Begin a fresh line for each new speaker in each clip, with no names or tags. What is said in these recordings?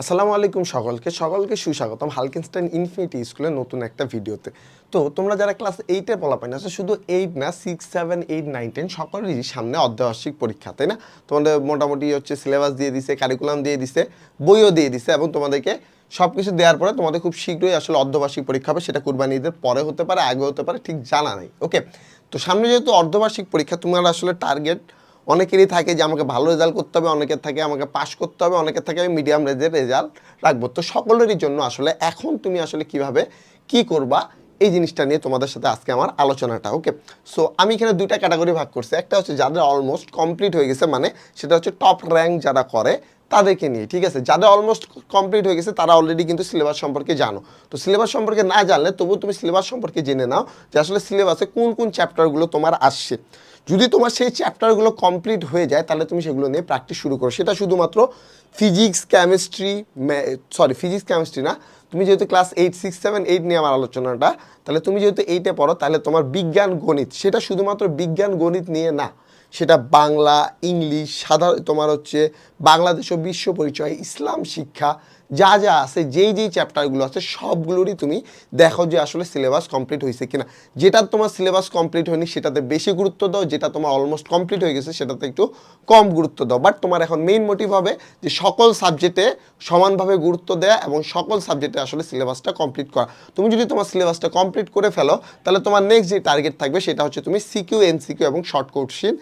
আসসালামু আলাইকুম সকলকে সকলকে সুস্বাগতম হালকিনস্টাইন ইনফিনিটি স্কুলের নতুন একটা ভিডিওতে। তো তোমরা যারা ক্লাস এইটের পলাপাইন আছে, শুধু এইট না six seven eight nine ten সকলেরই সামনে অর্ধবার্ষিক পরীক্ষা, তাই না? তোমাদের মোটামুটি হচ্ছে সিলেবাস দিয়ে দিছে কারিকুলাম দিয়ে দিছে, বইও দিয়ে দিছে এবং তোমাদেরকে সব কিছু দেওয়ার পরে তোমাদের খুব শীঘ্রই আসলে অর্ধবার্ষিক পরীক্ষা হবে, সেটা কুরবানি ঈদের পরে হতে পারে, আগে হতে পারে, ঠিক জানা নেই ওকে তো সামনে যেহেতু অর্ধবার্ষিক পরীক্ষা, তোমার আসলে টার্গেট অনেকেরই থাকে যে আমাকে ভালো রেজাল্ট করতে হবে, অনেকের থাকে আমাকে পাস করতে হবে, অনেকের থাকে আমি মিডিয়াম রেজের রেজাল্ট রাখব। তো সকলেরই জন্য আসলে এখন তুমি আসলে কীভাবে, কি করবা, এই জিনিসটা নিয়ে তোমাদের সাথে আজকে আমার আলোচনাটা ওকে সো আমি এখানে দুইটা ক্যাটাগরি ভাগ করছি। একটা হচ্ছে যাদের অলমোস্ট কমপ্লিট হয়ে গেছে মানে সেটা হচ্ছে টপ র্যাঙ্ক যারা করে তাদেরকে নিয়ে, ঠিক আছে? যাদের অলমোস্ট কমপ্লিট হয়ে গেছে, তারা অলরেডি কিন্তু সিলেবাস সম্পর্কে জানো। তো সিলেবাস সম্পর্কে না জানলে, তবুও তুমি সিলেবাস সম্পর্কে জেনে নাও যে আসলে সিলেবাসে কোন কোন চ্যাপ্টারগুলো তোমার আসছে। যদি তোমার সেই চ্যাপ্টারগুলো কমপ্লিট হয়ে যায়, তাহলে তুমি সেগুলো নিয়ে প্র্যাকটিস শুরু করো। সেটা শুধুমাত্র physics chemistry sorry physics chemistry না। তুমি যেহেতু class eight six seven eight নিয়ে আমার আলোচনাটা, তাহলে তুমি যেহেতু এইটে পড়ো, তাহলে তোমার বিজ্ঞান গণিত, সেটা শুধুমাত্র বিজ্ঞান গণিত নিয়ে না। সেটা বাংলা, ইংলিশ, সাধারণ, তোমার হচ্ছে বাংলাদেশ ও বিশ্ব পরিচয়, ইসলাম শিক্ষা, যা যা আছে, যেই যেই চ্যাপ্টারগুলো আছে, সবগুলোরই তুমি দেখো যে আসলে সিলেবাস কমপ্লিট হয়েছে কিনা। যেটা তোমার সিলেবাস কমপ্লিট হয়নি, সেটাতে বেশি গুরুত্ব দাও, যেটা তোমার অলমোস্ট কমপ্লিট হয়ে গেছে, সেটাতে একটু কম গুরুত্ব দাও। বাট তোমার এখন মেইন মোটিভ হবে যে সকল সাবজেক্টে সমানভাবে গুরুত্ব দেয়া এবং সকল সাবজেক্টে আসলে সিলেবাসটা কমপ্লিট করা। তুমি যদি তোমার সিলেবাসটা কমপ্লিট করে ফেলো, তাহলে তোমার নেক্সট যে টার্গেট থাকবে, সেটা হচ্ছে তুমি সিকিউ এনসিকিউ এবং শর্ট কোশ্চিন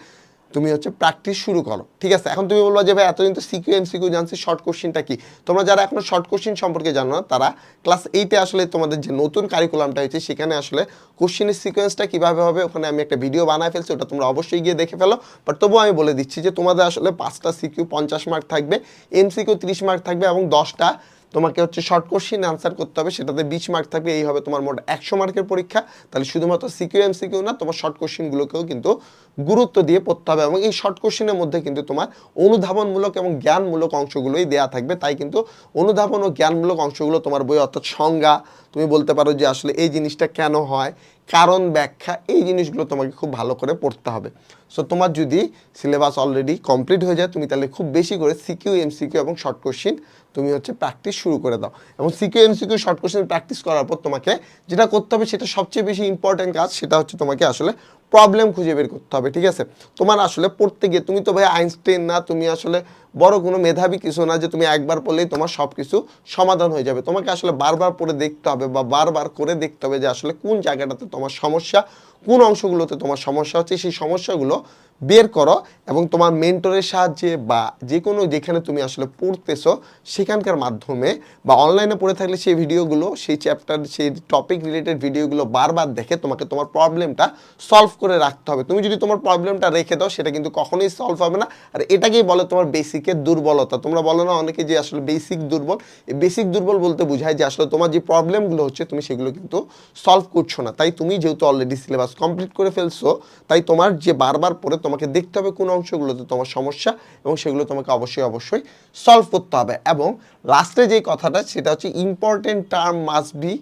তুমি হচ্ছে প্র্যাকটিস শুরু করো। ঠিক আছে? এখন তুমি বলব যে, ভাই, এতদিন তো সিকিউ এম সিকিউ জানছি শর্ট কোশ্চিনটা কি? তোমরা যারা এখনও শর্ট কোশ্চিন সম্পর্কে জানো না, তারা ক্লাস এইটে আসলে তোমাদের যে নতুন কারিকুলামটা হয়েছে, সেখানে আসলে কোশ্চিনের সিকোয়েন্সটা কীভাবে হবে, ওখানে আমি একটা ভিডিও বানায় ফেলছি, ওটা তোমরা অবশ্যই গিয়ে দেখে ফেলো। বাট তবুও আমি বলে দিচ্ছি যে, তোমাদের আসলে পাঁচটা সিকিউ পঞ্চাশ মার্ক থাকবে এম সিকিউ তিরিশ মার্ক থাকবে এবং দশটা তোমাকে হচ্ছে শর্ট কোশ্চিন আনসার করতে হবে, সেটাতে বিশ মার্ক থাকবে, এই হবে তোমার মোট একশো মার্কের পরীক্ষা। তাহলে শুধুমাত্র সিকিউ এম সিকিউ না, তোমার শর্ট কোশ্চিনগুলোকেও কিন্তু গুরুত্ব দিয়ে পড়তে হবে এবং এই শর্ট কোশ্চিনের মধ্যে কিন্তু তোমার অনুধাবনমূলক এবং জ্ঞানমূলক অংশগুলোই দেয়া থাকবে। তাই কিন্তু অনুধাবন ও জ্ঞানমূলক অংশগুলো তোমার বই অর্থাৎ সংজ্ঞা, তুমি বলতে পারো যে আসলে এই জিনিসটা কেন হয়, কারণ ব্যাখ্যা, এই জিনিসগুলো তোমাকে খুব ভালো করে পড়তে হবে। সো তোমার যদি সিলেবাস অলরেডি কমপ্লিট হয়ে যায়, তুমি তাহলে খুব বেশি করে সিকিউ এমসিকিউ এবং শর্ট কোশ্চিন তুমি হচ্ছে প্র্যাকটিস শুরু করে দাও। এবং CQ MCQ short question practice করার পর তোমাকে যেটা করতে হবে, সেটা সবচেয়ে বেশি ইম্পর্টেন্ট কাজ, সেটা হচ্ছে তোমাকে আসলে প্রবলেম খুঁজে বের করতে হবে, ঠিক আছে? তোমার আসলে পড়তে গিয়ে, তুমি তো ভাই আইনস্টাইন না, তুমি আসলে বড় কোনো মেধাবী কিছু না যে তুমি একবার পড়লেই তোমার সব কিছু সমাধান হয়ে যাবে। তোমাকে আসলে বারবার পড়ে দেখতে হবে বা বারবার করে দেখতে হবে যে আসলে কোন জায়গাটাতে তোমার সমস্যা, কোন অংশগুলোতে তোমার সমস্যা হচ্ছে, সেই সমস্যাগুলো বের করো এবং তোমার মেন্টরের সাহায্যে বা যে কোনো যেখানে তুমি আসলে পড়তেছো, সেখানকার মাধ্যমে বা অনলাইনে পড়ে থাকলে সেই ভিডিওগুলো, সেই চ্যাপ্টার সেই টপিক রিলেটেড ভিডিওগুলো বারবার দেখে তোমাকে তোমার প্রবলেমটা সলভ করে রাখতে হবে। তুমি যদি তোমার প্রবলেমটা রেখে দাও, সেটা কিন্তু কখনোই সলভ হবে না। আর এটাকেই বলে তোমার বেসিকের দুর্বলতা। তোমরা বলো না অনেকে যে আসলে বেসিক দুর্বল। এই বেসিক দুর্বল বলতে বোঝায় যে আসলে তোমার যে প্রবলেমগুলো হচ্ছে, তুমি সেগুলো কিন্তু সলভ করছ না। তাই তুমি যেহেতু অলরেডি সিলেবাস কমপ্লিট করে ফেলছো, তাই তোমার যে বারবার পরে তোমাকে দেখতে হবে কোন অংশগুলোতে তোমার সমস্যা এবং সেগুলো তোমাকে অবশ্যই অবশ্যই সলভ করতে হবে। এবং লাস্টে যে কথাটা, সেটা হচ্ছে important term must be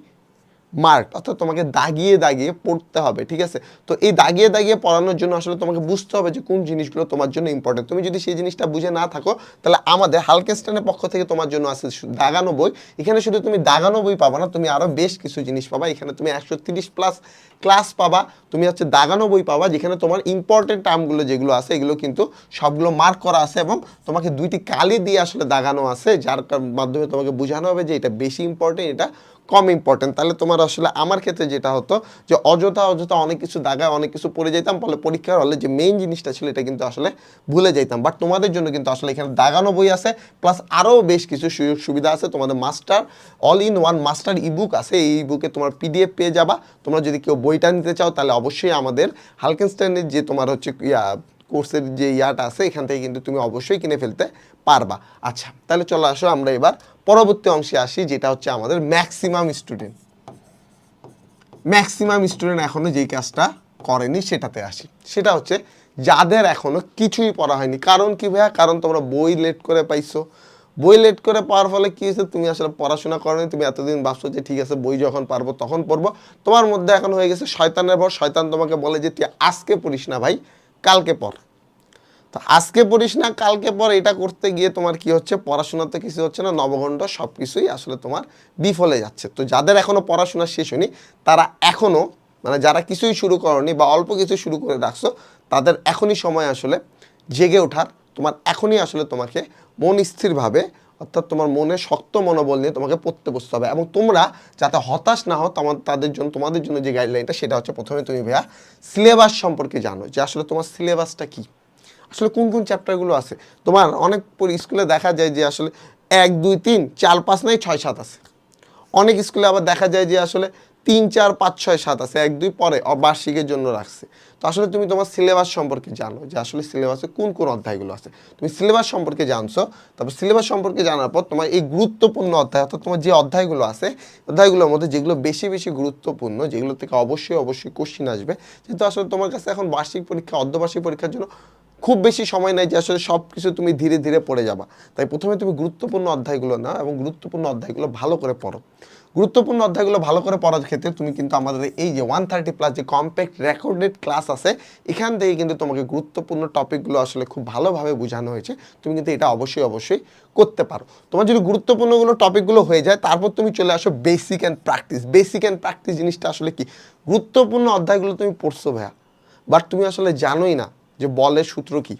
mark অর্থাৎ তোমাকে দাগিয়ে দাগিয়ে পড়তে হবে, ঠিক আছে? তো এই দাগিয়ে দাগিয়ে পড়ানোর জন্য আসলে তোমাকে বুঝতে হবে যে কোন জিনিসগুলো তোমার জন্য ইম্পর্টেন্ট তুমি যদি সেই জিনিসটা বুঝে না থাকো, তাহলে আমাদের হালকেস্টানের পক্ষ থেকে তোমার জন্য আছে দাগানো বই। এখানে শুধু তুমি দাগানো বই পাবা না, তুমি আরও বেশ কিছু জিনিস পাবা। এখানে তুমি একশো তিরিশ প্লাস ক্লাস পাবা। তুমি হচ্ছে দাগানো বই পাবা, যেখানে তোমার ইম্পর্টেন্ট টার্মগুলো যেগুলো আছে, এগুলো কিন্তু সবগুলো মার্ক করা আছে এবং তোমাকে দুইটি কালি দিয়ে আসলে দাগানো আছে, যার মাধ্যমে তোমাকে বোঝানো হবে যে এটা বেশি ইম্পর্টেন্ট এটা কম ইম্পর্টেন্ট তাহলে তোমার আসলে আমার ক্ষেত্রে যেটা হতো যে অযথা অযথা অনেক কিছু দাগায় অনেক কিছু পড়ে যেতাম ফলে পরীক্ষার হলে যে মেইন জিনিসটা ছিল এটা কিন্তু আসলে ভুলে যেতাম বাট তোমাদের জন্য কিন্তু আসলে এখানে দাগানো বই আছে প্লাস আরও বেশ কিছু সুযোগ সুবিধা আছে। তোমাদের master all in one master ebook আছে। এই বুকে তোমার পিডিএফ পেয়ে যাবা। তোমরা যদি কেউ বইটা নিতে চাও, তাহলে অবশ্যই আমাদের হালকেনস্টাইনের যে তোমার হচ্ছে, ইয়া কোর্সের যে ইয়াটা আছে, এখান থেকে কিন্তু তুমি অবশ্যই কিনে ফেলতে পারবা। আচ্ছা তাহলে চলো আসো, আমরা এবার পরবর্তী অংশে আসি, যেটা হচ্ছে আমাদের ম্যাক্সিমাম স্টুডেন্ট ম্যাক্সিমাম স্টুডেন্ট এখনও যেই কাজটা করেনি, সেটাতে আসি। সেটা হচ্ছে, যাদের এখনও কিছুই পড়া হয়নি। কারণ কি ভাইয়া? কারণ তোমরা বই লেট করে পাইছো। বই লেট করে পাওয়ার ফলে কি হয়েছে? তুমি আসলে পড়াশোনা করনি, তুমি এতদিন ভাবছ যে ঠিক আছে, বই যখন পারব তখন পড়ব। তোমার মধ্যে এখন হয়ে গেছে শয়তানের পর শয়তান তোমাকে বলে যে, তুই আজকে পড়িস না ভাই কালকে পর। তো আজকে পড়িস না, কালকে পর এটা করতে গিয়ে তোমার কি হচ্ছে? পড়াশোনাতে কিছু হচ্ছে না নবগণ্ড সব কিছুই আসলে তোমার বিফলে যাচ্ছে। তো যাদের এখনও পড়াশোনা শেষ হয়নি, তারা এখনও মানে যারা কিছুই শুরু করনি বা অল্প কিছু শুরু করে রাখছো, তাদের এখনই সময় আসলে জেগে ওঠার। তোমার এখনই আসলে তোমাকে মন স্থিরভাবে অর্থাৎ তোমার মনে শক্ত মনোবল নিয়ে তোমাকে পড়তে বসতে হবে। এবং তোমরা যাতে হতাশ না হও, তোমার, তাদের জন্য, তোমাদের জন্য যে গাইডলাইনটা সেটা হচ্ছে প্রথমে তুমি ভাইয়া সিলেবাস সম্পর্কে জানো যে আসলে তোমার সিলেবাসটা কী। আসলে কোন কোন চ্যাপ্টারগুলো আছে? তোমার অনেক স্কুলে দেখা যায় যে আসলে এক, দুই, তিন, চার, পাঁচ, নাই, ছয়, সাত আছে। অনেক স্কুলে আবার দেখা যায় যে আসলে তিন, চার, পাঁচ, ছয়, সাত আছে, এক, দুই পরে বার্ষিকের জন্য রাখছে। তো আসলে তুমি তোমার সিলেবাস সম্পর্কে জানো যে আসলে সিলেবাসে কোন কোন অধ্যায়গুলো আছে। তুমি সিলেবাস সম্পর্কে জানছো, তারপর সিলেবাস সম্পর্কে জানার পর তোমার এই গুরুত্বপূর্ণ অধ্যায় অর্থাৎ তোমার যে অধ্যায়গুলো আছে, অধ্যায়গুলোর মধ্যে যেগুলো বেশি বেশি গুরুত্বপূর্ণ, যেগুলো থেকে অবশ্যই অবশ্যই কোশ্চিন আসবে। যেহেতু আসলে তোমার কাছে এখন বার্ষিক পরীক্ষা, অর্ধবার্ষিক পরীক্ষার জন্য খুব বেশি সময় নেই যে আসলে সব কিছু তুমি ধীরে ধীরে পড়ে যাবা। তাই প্রথমে তুমি গুরুত্বপূর্ণ অধ্যায়গুলো না এবং গুরুত্বপূর্ণ অধ্যায়গুলো ভালো করে পড়ো। গুরুত্বপূর্ণ অধ্যায়গুলো ভালো করে পড়ার ক্ষেত্রে তুমি কিন্তু আমাদের এই যে ওয়ান থার্টি প্লাস যে কম্প্যাক্ট রেকর্ডেড ক্লাস আছে, এখান থেকে কিন্তু তোমাকে গুরুত্বপূর্ণ টপিকগুলো আসলে খুব ভালোভাবে বোঝানো হয়েছে। তুমি কিন্তু এটা অবশ্যই অবশ্যই করতে পারো। তোমার যদি গুরুত্বপূর্ণগুলো টপিকগুলো হয়ে যায়, তারপর তুমি চলে আসো basic and practice basic and practice জিনিসটা আসলে কি? গুরুত্বপূর্ণ অধ্যায়গুলো তুমি পড়ছো ভাইয়া। বাট তুমি আসলে জানোই না যে বলের সূত্র কী।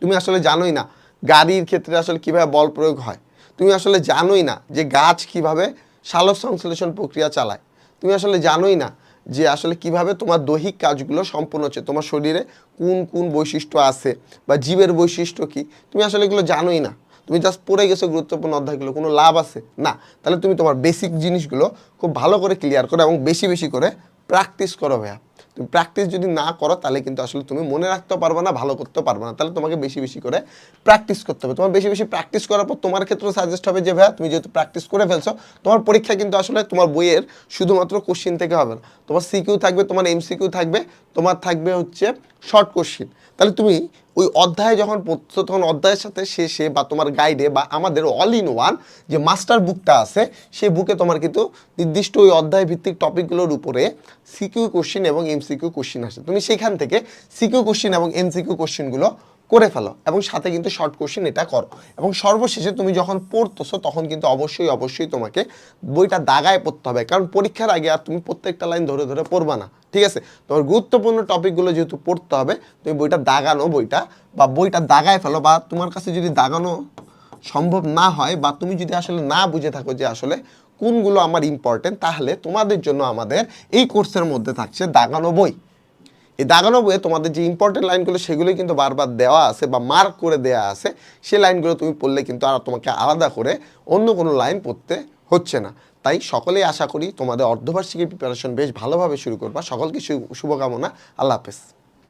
তুমি আসলে জানোই না গাড়ির ক্ষেত্রে আসলে কীভাবে বল প্রয়োগ হয়। তুমি আসলে জানোই না যে গাছ কীভাবে সালোক সংশ্লেষণ প্রক্রিয়া চালায়। তুমি আসলে জানোই না যে আসলে কীভাবে তোমার দৈহিক কাজগুলো সম্পূর্ণ হচ্ছে। তোমার শরীরে কোন কোন বৈশিষ্ট্য আছে বা জীবের বৈশিষ্ট্য কি? তুমি আসলে এগুলো জানোই না। তুমি জাস্ট পড়ে গেছো গুরুত্বপূর্ণ অধ্যায়গুলো, কোনো লাভ আছে? না। তাহলে তুমি তোমার বেসিক জিনিসগুলো খুব ভালো করে ক্লিয়ার করো এবং বেশি বেশি করে প্র্যাকটিস করো ভাইয়া। তুমি প্র্যাকটিস যদি না করো, তাহলে কিন্তু আসলে তুমি মনে রাখতেও পারবে না, ভালো করতে পারবে না। তাহলে তোমাকে বেশি বেশি করে প্র্যাকটিস করতে হবে। তোমার বেশি বেশি প্র্যাকটিস করার পর তোমার ক্ষেত্রে সাজেস্ট হবে যে, ভাইয়া, তুমি যেহেতু প্র্যাকটিস করে ফেলছো, তোমার পরীক্ষা কিন্তু আসলে তোমার বইয়ের শুধুমাত্র কোশ্চিন থেকে হবে না। তোমার সিকিউ থাকবে, তোমার এমসিকিউ থাকবে, তোমার থাকবে হচ্ছে শর্ট কোশ্চিন তাহলে তুমি ওই অধ্যায় যখন পড়ছো তখন অধ্যায়ের সাথে শেষে বা তোমার গাইডে বা আমাদের অল ইন ওয়ান যে মাস্টার বুকটা আছে, সেই বুকে তোমার কিন্তু নির্দিষ্ট ওই অধ্যায় ভিত্তিক টপিকগুলোর উপরে সিকিউ কোশ্চিন এবং এমসিকিউ কোশ্চিন আসে। তুমি সেখান থেকে সিকিউ কোশ্চিন এবং এমসিকিউ কোশ্চিনগুলো করে ফেলো এবং সাথে কিন্তু শর্ট কোশ্চিন এটা করো। এবং সর্বশেষে তুমি যখন পড়তেছো তখন কিন্তু অবশ্যই অবশ্যই তোমাকে বইটা দাগায় পড়তে হবে। কারণ পরীক্ষার আগে আর তুমি প্রত্যেকটা লাইন ধরে ধরে পড়বা না। ঠিক আছে? তোমার গুরুত্বপূর্ণ টপিকগুলো যেহেতু পড়তে হবে, তুমি বইটা দাগানো বইটা বা বইটা দাগায় ফেলো বা তোমার কাছে যদি দাগানো সম্ভব না হয় বা তুমি যদি আসলে না বুঝে থাকো যে আসলে কোনগুলো আমার ইম্পর্টেন্ট তাহলে তোমাদের জন্য আমাদের এই কোর্সের মধ্যে থাকছে দাগানো বই। এই দাগানো বইয়ে তোমাদের যে ইম্পর্টেন্ট লাইনগুলো সেগুলোই কিন্তু বারবার দেওয়া আছে বা মার্ক করে দেওয়া আছে। সেই লাইনগুলো তুমি পড়লে কিন্তু আর তোমাকে আলাদা করে অন্য কোনো লাইন পড়তে হচ্ছে না। তাই সকলেই আশা করি তোমাদের অর্ধবার্ষিকীর প্রিপারেশন বেশ ভালোভাবে শুরু করবা। সকলকে শুভকামনা। আল্লাহ হাফেজ।